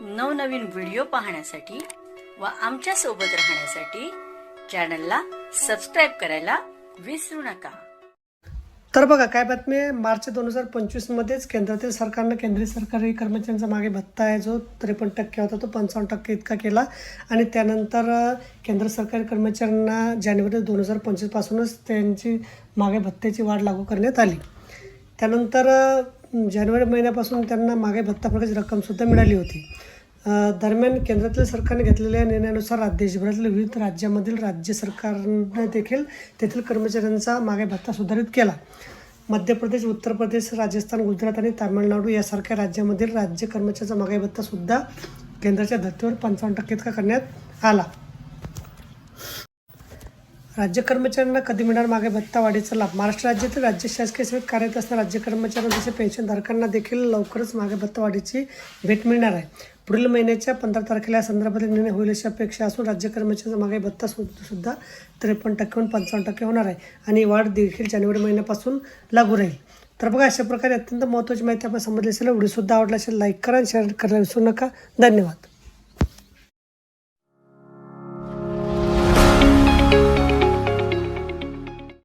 नवनवीन व्हिडिओ पाहण्यासाठी व आमच्यासोबत राहण्यासाठी चॅनलला सबस्क्राईब करायला विसरू नका. तर बघा काय बातमी आहे? मार्च दोन हजार पंचवीसमध्येच केंद्रातील सरकारनं केंद्रीय सरकारी कर्मचाऱ्यांचा मागे भत्ता आहे जो त्रेपन्न टक्के होता तो पंचावन्न टक्के इतका केला. आणि त्यानंतर केंद्र सरकारी कर्मचाऱ्यांना जानेवारी दोन हजार पंचवीसपासूनच त्यांची मागे भत्त्याची वाढ लागू करण्यात आली. त्यानंतर जानेवारी महिन्यापासून त्यांना मागे भत्ता प्रकारची रक्कमसुद्धा मिळाली होती. दरम्यान केंद्रातील सरकारने घेतलेल्या निर्णयानुसार देशभरातील विविध राज्यामधील राज्य सरकारने देखील तेथील कर्मचाऱ्यांचा मागे भत्ता सुधारित केला. मध्य प्रदेश उत्तर प्रदेश राजस्थान गुजरात आणि तामिळनाडू यासारख्या राज्यामधील राज्य कर्मचाऱ्यांचा मागे भत्तासुद्धा केंद्राच्या धर्तीवर पंचावन्न टक्के इतका करण्यात आला. राज्य कर्मचाऱ्यांना कधी मिळणार मागे भत्ता वाढीचा लाभ? महाराष्ट्र राज्यातील राज्य शासकीय सेवेत कार्यरत असणाऱ्या राज्य कर्मचाऱ्यांना जसे पेन्शनधारकांना देखील लवकरच मागे भत्ता वाढीची भेट मिळणार आहे. पुढील महिन्याच्या पंधरा तारखेला या संदर्भातील निर्णय होईल अशी अपेक्षा असून राज्य कर्मचाऱ्यांचा मागे भत्ता सुद्धा त्रेपन्न टक्केहून पंचावन्न टक्के होणार आहे आणि वाढ देखील जानेवारी महिन्यापासून लागू राहील. तर बघा अशा प्रकारे अत्यंत महत्त्वाची माहिती आपण समजली असेल. व्हिडिओसुद्धा आवडला असेल लाईक करा आणि शेअर करायला विसरू नका. धन्यवाद.